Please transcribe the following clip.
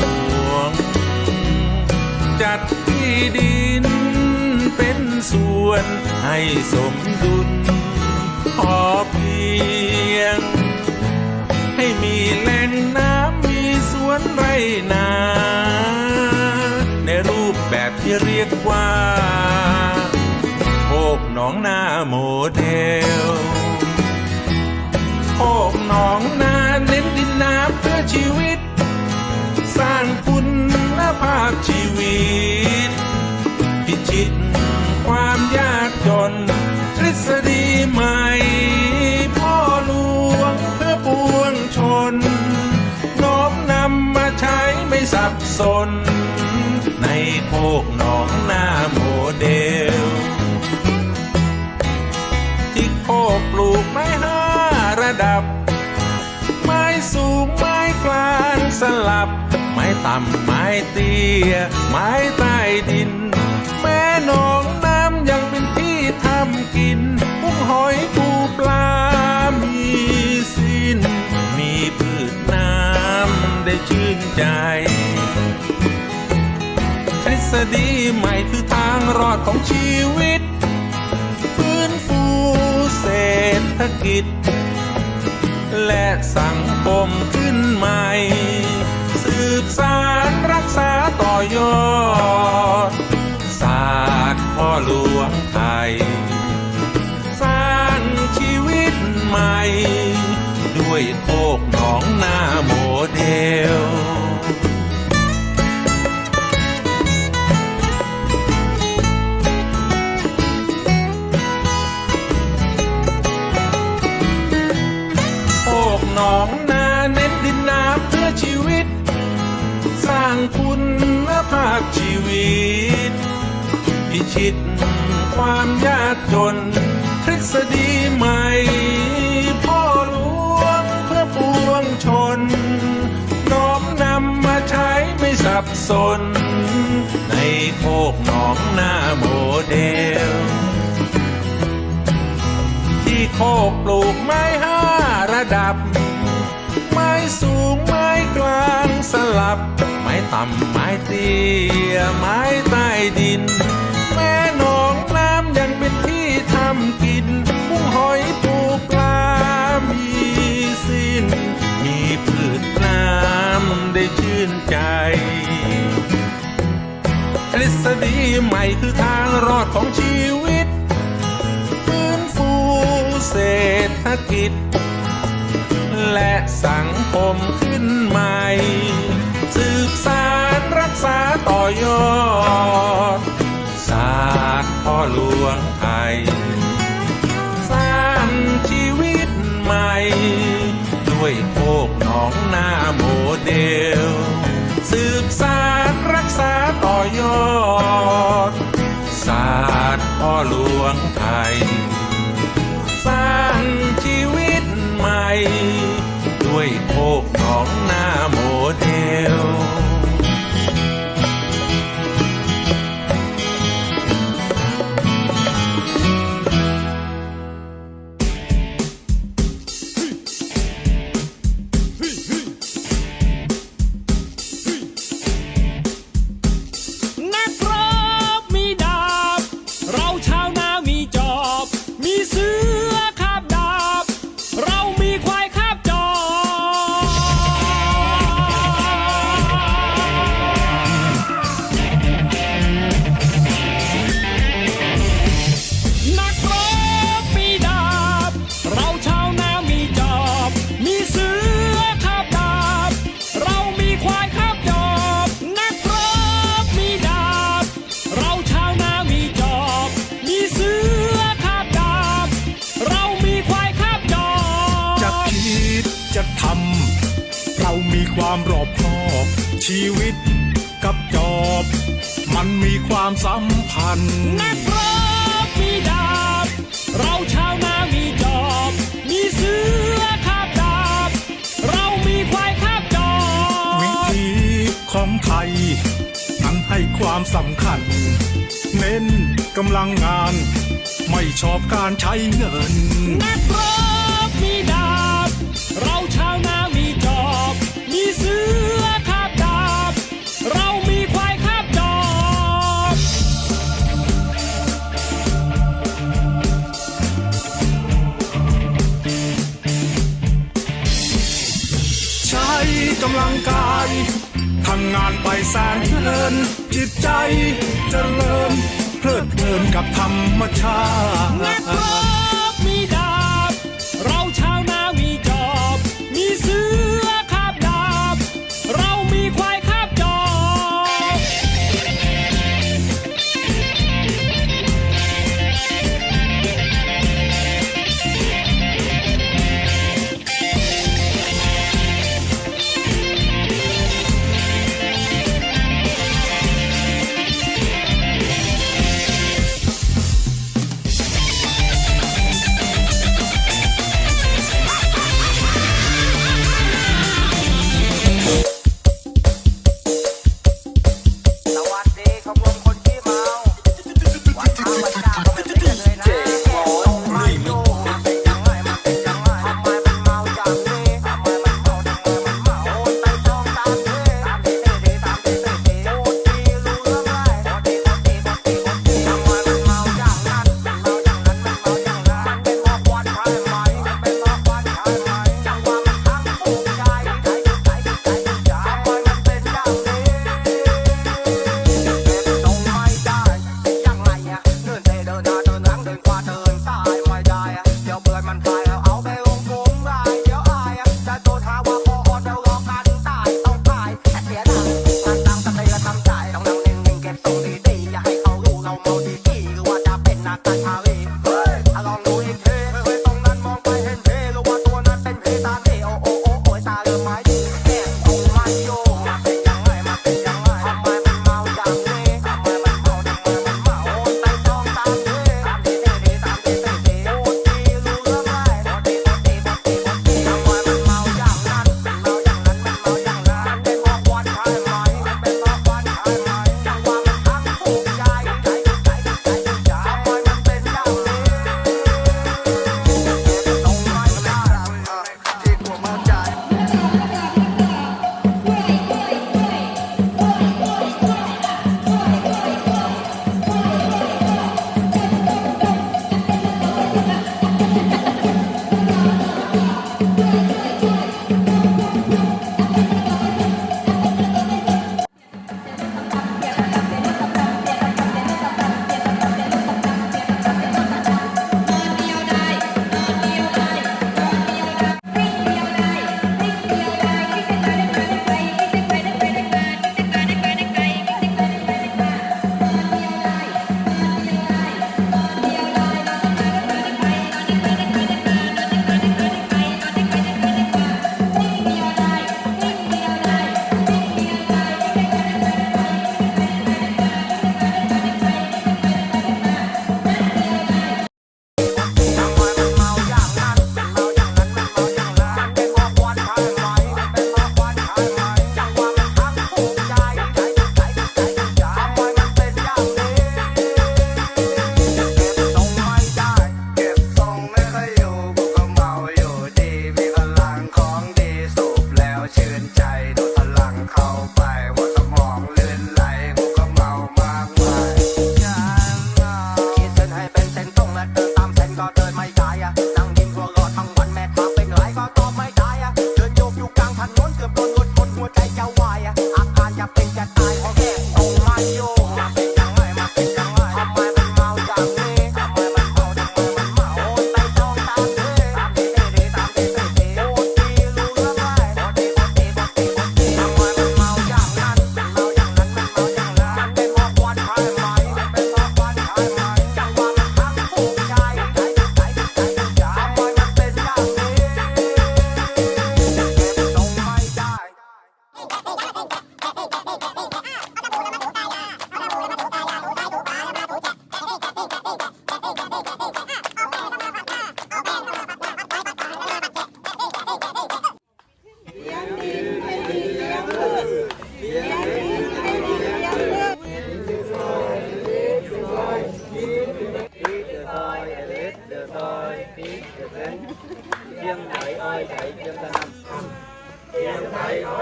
ง จัดที่ดิน เป็นส่วนให้สมดุล พอเพียง ให้มีแหล่งน้ำมีสวนไรนา ในรูปแบบที่เรียกว่าโคกหนองนาโมเดลโคกหนองนาเน้นดินน้ำาพชีวิต พิชิตความยากจน ทฤษฎีใหม่ พ่อหลวงเพื่อปวงชน น้อมนำมาใช้ไม่สับสน ในโคกหนองหน้าโมเดล ที่โคกปลูกไม้ห้าระดับ ไม้สูงไม้กลางสลับ ต่ำไม้เตี้ยไม้ใต้ดิน แม่หนองน้ำยังเป็นที่ทำกินกุ้งหอยปูปลา มีสิ้น มีพืชน้ำได้ชื่นใจทฤษฎีใหม่คือทางรอดของชีวิต ฟื้นฟูเศรษฐกิจ และสังคมขึ้นใหม่ สืบสารรักษาต่อยอดศาสตร์พ่อหลวงไทยสร้างชีวิตใหม่ ชิต ความยากจน ทฤษฎีใหม่ พ่อหลวงเพื่อปวงชน น้อมนำมาใช้ไม่สับสน ในโคกหนองหน้าโมเดล ที่โคกปลูกไม้ห้าระดับ ไม้สูงไม้กลางสลับไม้ต่ำไม้เตี้ยไม้ใต้ดิน ทฤษฎีใหม่คือทางรอดของชีวิต ฟื้นฟูเศรษฐกิจ และสังคมขึ้นใหม่ สืบสารรักษาต่อยอด ศาสตร์พ่อหลวงไทย ศาสตร์พ่อหลวง ชีวิตกับจอบ มันมีความสัมพันธ์นักรบมีดาบ เราชาวนามีจอบ มีเสือคาบดาบ เรามีควายคาบจอบ วิธีของไทย นั้นให้ความสำคัญ เน้นกำลังงาน ไม่ชอบการใช้เงินนักรบมีดาบ จิตใจเจริญเพลิดเพลินกับธรรมชาติ